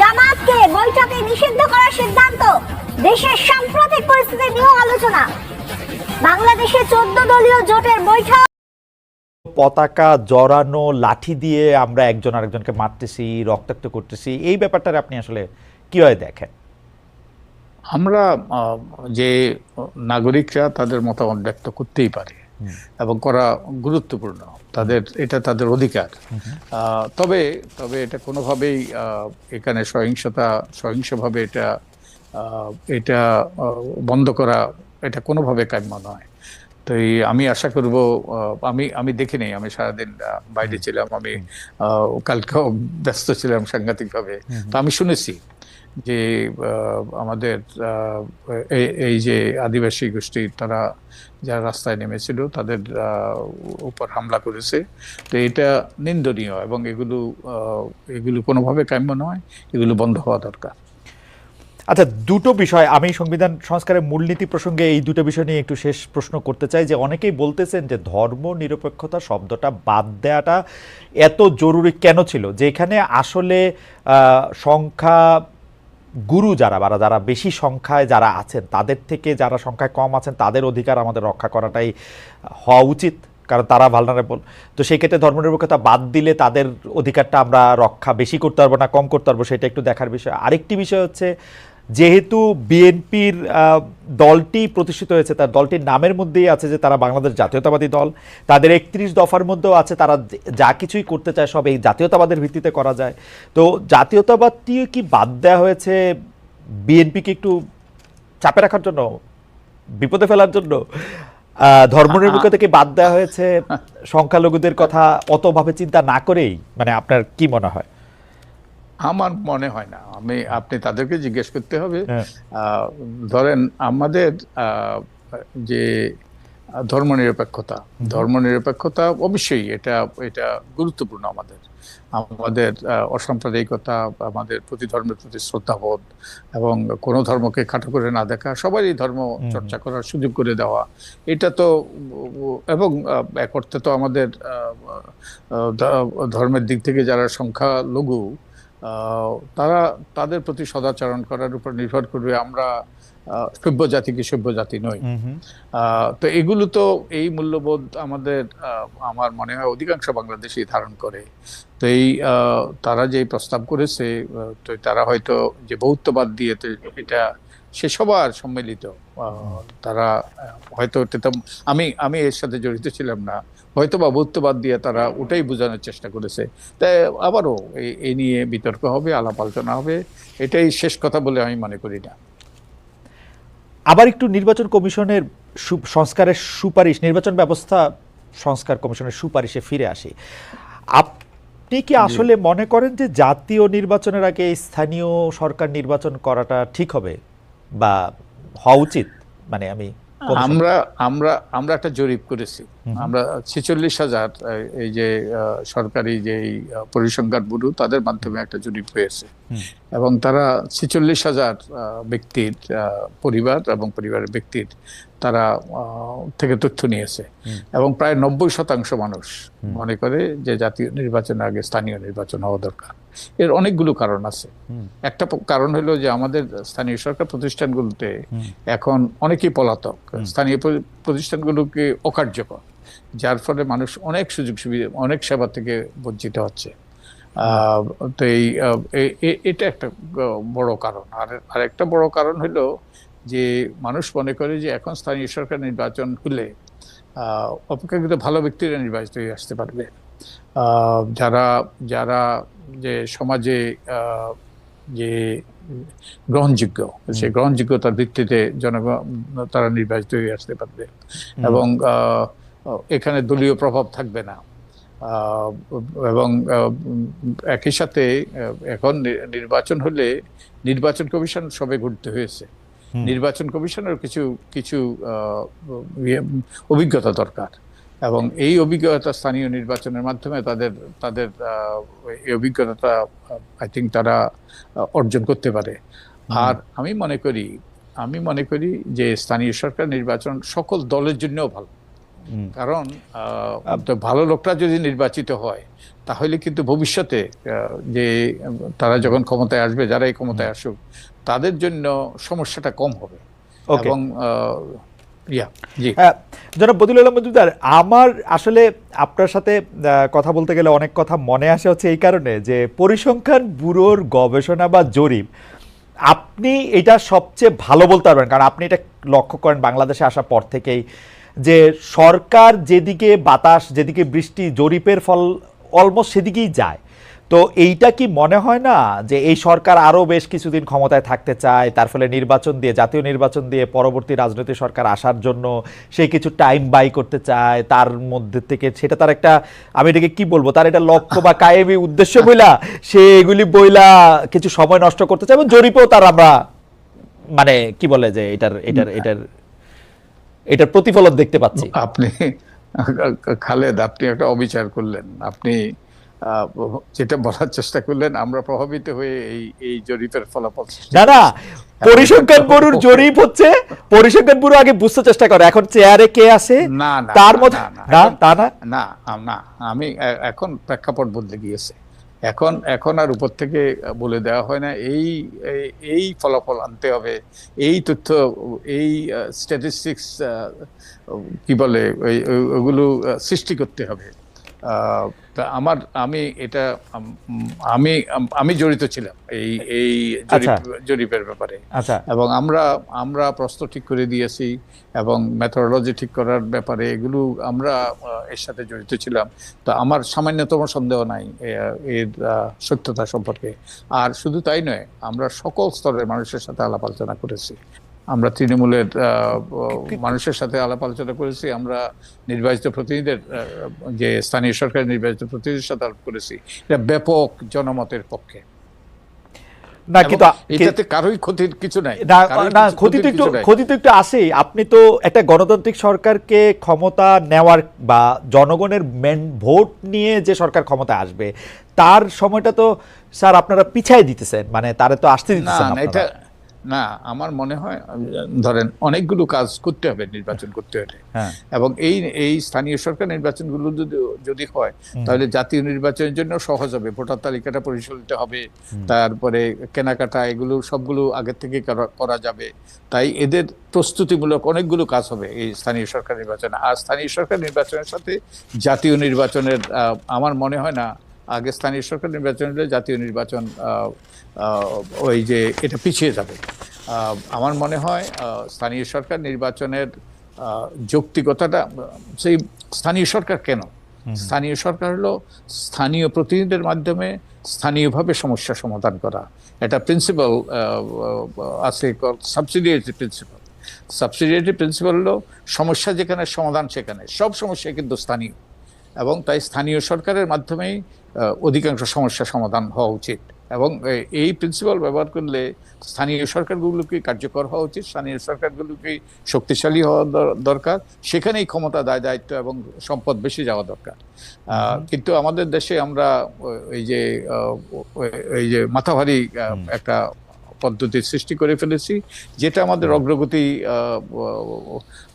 জামাতকে বৈঠকে নিষিদ্ধ করার সিদ্ধান্ত দেশের সাম্প্রতিক পরিস্থিতি নিয়েও আলোচনা। বাংলাদেশে চোদ্দ দলীয় জোটের বৈঠক। পতাকা জড়ানো লাঠি দিয়ে আমরা একজন আরেকজনকে মারতেছি রক্তাক্ত করতেছি এই ব্যাপারটা আপনি আসলে কীভাবে দেখেন? আমরা যে নাগরিকরা তাদের মতামত ব্যক্ত করতেই পারে। এবং করা গুরুত্বপূর্ণ। তাদের এটা তাদের অধিকার। তবে তবে এটা কোনোভাবেই এখানে সহিংসতা সহিংসভাবে এটা এটা বন্ধ করা এটা কোনোভাবে কাম্য নয়। তো এই আমি আশা করব আহ, আমি আমি দেখিনি আমি সারাদিন বাইরে ছিলাম আমি আহ, কালকেও ব্যস্ত ছিলাম সাংঘাতিকভাবে। তো আমি শুনেছি। যে আমাদের এই- যে আদিবাসী গোষ্ঠী, তারা যারা রাস্তায় নেমেছিল, তাদের উপর হামলা করেছে। তো এটা নিন্দনীয় এবং এগুলো এগুলো কোনোভাবে কাম্য নয়, এগুলো বন্ধ হওয়া দরকার। আচ্ছা দুটো বিষয়। আমি সংবিধান সংস্কারের মূলনীতি প্রসঙ্গে এই দুটো বিষয় নিয়ে একটু শেষ প্রশ্ন করতে চাই যে, অনেকেই বলতেছেন যে, ধর্ম নিরপেক্ষতা শব্দটা বাদ দেওয়াটা এত জরুরি কেন ছিল? যেখানে আসলে সংখ্যা গুরু যারা, বা যারা বেশি সংখ্যায় যারা আছেন, তাদের থেকে যারা সংখ্যায় কম আছেন, তাদের অধিকার আমাদের রক্ষা করাটাই হওয়া উচিত, কারণ তারা ভালনারেবল তো সেই ক্ষেত্রে ধর্মনিরপেক্ষতা বাদ দিলে তাদের অধিকারটা আমরা রক্ষা বেশি করতে পারব না, কম করতে পারব, সেটা একটু দেখার বিষয়। আরেকটি বিষয় হচ্ছে যেহেতু বিএনপির দলটি প্রতিষ্ঠিত হয়েছে তার দলটির নামের মধ্যেই আছে যে তারা বাংলাদেশ জাতীয়তাবাদী দল। তাদের একত্রিশ দফার মধ্যেও আছে তারা যা কিছুই করতে চায় সব এই জাতীয়তাবাদের ভিত্তিতে করা যায়। তো জাতীয়তাবাদটি কি বাদ দেওয়া হয়েছে বিএনপিকে একটু চাপে রাখার জন্য? বিপদে ফেলার জন্য? আহ, ধর্মনিরপেক্ষতাকে বাদ দেওয়া হয়েছে সংখ্যালঘুদের কথা অতভাবে চিন্তা না করেই? মানে আপনার কি মনে হয়? আমার মনে হয় না। আমি আপনি তাদেরকে জিজ্ঞেস করতে হবে। হ্যাঁ। ধরেন আমাদের যে ধর্মনিরপেক্ষতা ধর্মনিরপেক্ষতা অবশ্যই এটা এটা গুরুত্বপূর্ণ আমাদের। আমাদের অসাম্প্রদায়িকতা আমাদের প্রতি ধর্মের প্রতি শ্রদ্ধাবোধ এবং কোনো ধর্মকে খাটো করে না দেখা সবারই ধর্ম চর্চা করার সুযোগ করে দেওয়া। এটা তো এবং এক অর্থে তো আমাদের ধর্মের দিক থেকে যারা সংখ্যালঘু আহ, তারা তাদের প্রতি সদাচরণ করার উপর নির্ভর করবে আমরা সভ্য জাতি কি সভ্য জাতি নই তো এগুলো তো এই মূল্যবোধ আমাদের আমার মনে হয় অধিকাংশ বাংলাদেশি ধারণ করে। তো এই তারা যে প্রস্তাব করেছে তো তারা হয়তো যে বহুত্ববাদ দিয়ে তো এটা সে সবার সম্মিলিত। তারা হয়তো আমি আমি এর সাথে জড়িত ছিলাম না। হয়তো বা বহুত্ববাদ দিয়ে তারা ওটাই বোঝানোর চেষ্টা করেছে। তাই আবারও এই নিয়ে বিতর্ক হবে আলাপ আলোচনা হবে। এটাই শেষ কথা বলে আমি মনে করি না। আবার একটু নির্বাচন কমিশনের সংস্কারের সুপারিশ নির্বাচন ব্যবস্থা সংস্কার কমিশনের সুপারিশে ফিরে আসি। আপনি কি আসলে মনে করেন যে জাতীয় নির্বাচনের আগে স্থানীয় সরকার নির্বাচন করাটা ঠিক হবে? বা হওয়া উচিত? মানে আমি আমরা আমরা আমরা একটা জরিপ করেছি। আমরা ছেচল্লিশ হাজার এই যে সরকারি যে পরিসংখ্যান ব্যুরো তাদের মাধ্যমে একটা জরিপ হয়েছে এবং তারা ছেচল্লিশ হাজার ব্যক্তির পরিবার এবং পরিবারের ব্যক্তির তারা থেকে তথ্য নিয়েছে। এবং প্রায় নব্বই শতাংশ মানুষ মনে করে যে জাতীয় নির্বাচনের আগে স্থানীয় নির্বাচন হওয়া দরকার। এর অনেকগুলো কারণ আছে। একটা কারণ হলো যে আমাদের স্থানীয় সরকার প্রতিষ্ঠানগুলোতে এখন অনেকেই পলাতক। স্থানীয় প্রতিষ্ঠানগুলোকে অকার্যকর যার ফলে মানুষ অনেক সুযোগ সুবিধা অনেক সেবা থেকে বঞ্চিত হচ্ছে। আহ, তো এই এটা একটা বড় কারণ। আর আরেকটা বড় কারণ হলো যে মানুষ মনে করে যে এখন স্থানীয় সরকার নির্বাচন হলে আহ, অপেক্ষাকৃত ভালো ব্যক্তিরা নির্বাচিত হয়ে আসতে পারবে। যারা যারা যে সমাজে যে গ্রহণযোগ্য সেই গ্রহণযোগ্যতার ভিত্তিতে জনগণ তারা নির্বাচিত হয়ে আসতে পারবে। এবং এখানে দলীয় প্রভাব থাকবে না। আহ, এবং একই সাথে এখন নির্বাচন হলে নির্বাচন কমিশন সবে ঘুরতে হয়েছে। নির্বাচন কমিশনের কিছু কিছু আহ, ইয়ে, অভিজ্ঞতা দরকার। এবং এই অভিজ্ঞতা স্থানীয় নির্বাচনের মাধ্যমে তাদের তাদের এই অভিজ্ঞতাটা আই থিঙ্ক তারা অর্জন করতে পারে। আর আমি মনে করি আমি মনে করি যে স্থানীয় সরকার নির্বাচন সকল দলের জন্যও ভালো। কারণ ভালো লোকটা যদি নির্বাচিত হয় তাহলে কিন্তু ভবিষ্যতে যে তারা যখন ক্ষমতায় আসবে যারা এই ক্ষমতায় আসুক তাদের জন্য সমস্যাটা কম হবে। এবং জনাব বদিউল আলম মজুমদার, আমার আসলে আপনার সাথে কথা বলতে গেলে অনেক কথা মনে আসে হচ্ছে এই কারণে যে পরিসংখ্যান ব্যুরোর গবেষণা বা জরিপ, আপনি এটা সবচেয়ে ভালো বলতে পারবেন। কারণ আপনি এটা লক্ষ্য করেন বাংলাদেশে আসার পর থেকেই যে সরকার যেদিকে বাতাস, যেদিকে বৃষ্টি, জরিপের ফল অলমোস্ট সেদিকেই যায়। তো এইটা কি মনে হয় না যে এই সরকার আরও বেশ কিছুদিন ক্ষমতায় থাকতে চায়, তার ফলে নির্বাচন দিয়ে, জাতীয় নির্বাচন দিয়ে পরবর্তী রাজনৈতিক সরকার আসার জন্য সে কিছু টাইম বাই করতে চায়, তার মধ্যে থেকে সেটা তার একটা, আমি এটাকে কি বলব, তার এটা লক্ষ্য বা কায়েমি উদ্দেশ্য বইলা সে এগুলি বইলা কিছু সময় নষ্ট করতে চায় এবং জরিপেও তার আমরা মানে কি বলে যে এটার এটার এটার এটার প্রতিফলন দেখতে পাচ্ছি। আপনি, খালেদ, আপনি একটা অবিচার করলেন। আপনি যেটা বলার চেষ্টা করলেন আমরা প্রভাবিত হয়ে এই এই জরিপের ফলাফল না না পরিসংখ্যান ব্যুরোর জরিপ হচ্ছে পরিসংখ্যান ব্যুরো আগে বুঝতে চেষ্টা করে এখন চেয়ারে কে আছে? না না তার মধ্যে না, তা না না না আমি এখন প্রেক্ষাপট বদলে গিয়েছে। এখন এখন আর উপর থেকে বলে দেওয়া হয় না এই এই- ফলাফল আনতে হবে এই তথ্য এই স্ট্যাটিস্টিক্স কি বলে ওই- ওই- ওগুলো সৃষ্টি করতে হবে। তা আমার আমি এটা আমি আমি জড়িত ছিলাম এই এই আচ্ছা। জরিপের ব্যাপারে। আচ্ছা। এবং আমরা আমরা প্রশ্ন ঠিক করে দিয়েছি এবং মেথোডোলজি ঠিক করার ব্যাপারে এগুলো আমরা এর সাথে জড়িত ছিলাম। তো আমার সামান্যতম সন্দেহ নাই এর সত্যতা সম্পর্কে। আর শুধু তাই নয় আমরা সকল স্তরের মানুষের সাথে আলাপ আলোচনা করেছি। আমরা তৃণমূলের মানুষের সাথে আলাপ আলোচনা করেছি আমরা নির্বাচিত প্রতিনিধিদের যে স্থানীয় সরকারের নির্বাচিত প্রতিনিধির সাথে আলাপ করেছি। এটা ব্যাপক জনমতের পক্ষে। না কিন্তু এটাতে কারোই ক্ষতির কিছু নাই। না ক্ষতি তো একটু ক্ষতি তো একটু আসেই আপনি তো একটা গণতান্ত্রিক সরকারকে ক্ষমতা নেওয়ার বা জনগণের মেন ভোট নিয়ে যে সরকার ক্ষমতা আসবে তার সময়টা তো স্যার আপনারা পিছাই দিতেছেন। মানে তারে তো আসতে দিতেছেন না এটা না আমার মনে হয় ধরেন অনেকগুলো কাজ করতে হবে নির্বাচন করতে হলে। হ্যাঁ। এবং এই এই স্থানীয় সরকার নির্বাচনগুলো যদি যদি হয় তাহলে জাতীয় নির্বাচনের জন্য সহজ হবে। ভোটার তালিকাটা পরিচালিত হবে। তারপরে কেনাকাটা এগুলো সবগুলো আগের থেকে করা- যাবে। তাই এদের প্রস্তুতিমূলক অনেকগুলো কাজ হবে এই স্থানীয় সরকার নির্বাচনে। আর স্থানীয় সরকার নির্বাচনের সাথে জাতীয় নির্বাচনের আমার মনে হয় না আগে স্থানীয় সরকার নির্বাচন হলে জাতীয় নির্বাচন ওই যে এটা পিছিয়ে যাবে। আমার মনে হয় স্থানীয় সরকার নির্বাচনের যৌক্তিকতাটা সেই স্থানীয় সরকার কেন? স্থানীয় সরকার হলো স্থানীয় প্রতিনিধিদের মাধ্যমে স্থানীয়ভাবে সমস্যা সমাধান করা। এটা প্রিন্সিপাল আছে সাবসিডিয়ারি প্রিন্সিপাল সাবসিডিয়ারি প্রিন্সিপাল হলো সমস্যা যেখানে সমাধান সেখানে। সব সমস্যা কিন্তু স্থানীয়। এবং তাই স্থানীয় সরকারের মাধ্যমেই অধিকাংশ সমস্যা সমাধান হওয়া উচিত। এবং এই প্রিন্সিপাল ব্যবহার করলে স্থানীয় সরকারগুলোকে কার্যকর হওয়া উচিত স্থানীয় সরকারগুলোকে শক্তিশালী হওয়া দরকার সেখানেই ক্ষমতা দায় দায়িত্ব এবং সম্পদ বেশি যাওয়া দরকার। কিন্তু আমাদের দেশে আমরা এই যে এই যে মাথাভারী একটা পদ্ধতির সৃষ্টি করে ফেলেছি যেটা আমাদের অগ্রগতি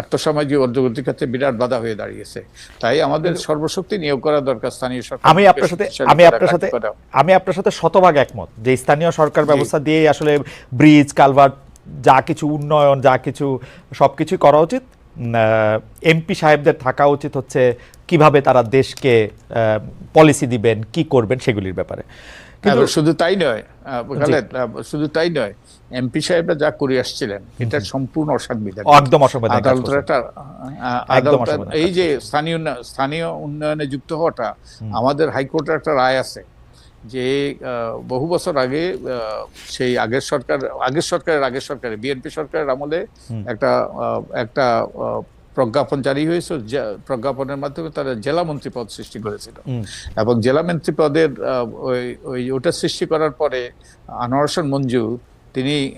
আর্থসামাজিক অগ্রগতির ক্ষেত্রে বিরাট বাধা হয়ে দাঁড়িয়েছে। তাই আমাদের সর্বশক্তি নিয়োগ করা দরকার স্থানীয় সরকার আমি আপনার সাথে আমি আপনার সাথে আমি আপনার সাথে শতভাগ একমত যে স্থানীয় সরকার ব্যবস্থা দিয়ে আসলে ব্রিজ কালভার্ট যা কিছু উন্নয়ন যা কিছু সবকিছুই করা উচিত। এমপি সাহেবদের থাকা উচিত হচ্ছে কীভাবে তারা দেশকে পলিসি দিবেন কি করবেন সেগুলির ব্যাপারে। শুধু তাই নয় শুধু তাই নয় এমপি সাহেবরা যা করে আসছিলেন এটা সম্পূর্ণ অসাংবিধানিক। একদম অসাংবিধানিক এই যে স্থানীয় স্থানীয় উন্নয়নে যুক্ত হওয়াটা আমাদের হাইকোর্টের একটা রায় আছে যে বহু বছর আগে সেই আগের সরকার আগের সরকারের আগের সরকারে বিএনপি সরকারের আমলে একটা একটা প্রজ্ঞাপন জারি হয়েছে যে- প্রজ্ঞাপনের মাধ্যমে তারা জেলা মন্ত্রী পদ সৃষ্টি করেছিল। এবং জেলা মন্ত্রী পদের ওই ওই ওটা সৃষ্টি করার পরে আনোয়ার হোসেন মঞ্জু তিনি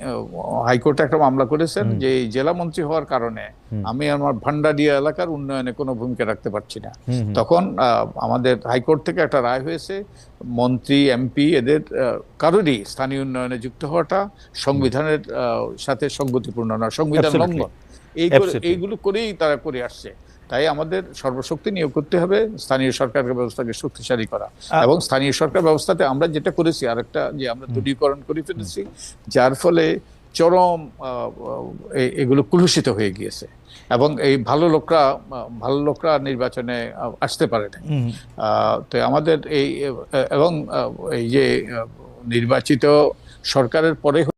হাইকোর্টে একটা মামলা করেছেন যে জেলা মন্ত্রী হওয়ার কারণে আমি আমার ভান্ডারিয়া এলাকার উন্নয়নে কোনো ভূমিকা রাখতে পারছি না। তখন আহ, আমাদের হাইকোর্ট থেকে একটা রায় হয়েছে মন্ত্রী এমপি এদের কারোরই স্থানীয় উন্নয়নে যুক্ত হওয়াটা সংবিধানের সাথে সঙ্গতিপূর্ণ না সংবিধান লঙ্ঘন। এই এইগুলো করেই তারা করে আসছে। তাই আমাদের সর্বশক্তি নিয়োগ করতে হবে স্থানীয় সরকার ব্যবস্থাকে শক্তিশালী করা। এবং স্থানীয় সরকার ব্যবস্থাতে আমরা যেটা করেছি আরেকটা যে আমরা দূরীকরণ করে ফেলেছি যার ফলে চরম এগুলো কুলুষিত হয়ে গিয়েছে। এবং এই ভালো লোকরা ভালো লোকরা নির্বাচনে আসতে পারে না আহ, তো আমাদের এই এবং এই যে নির্বাচিত সরকারের পরে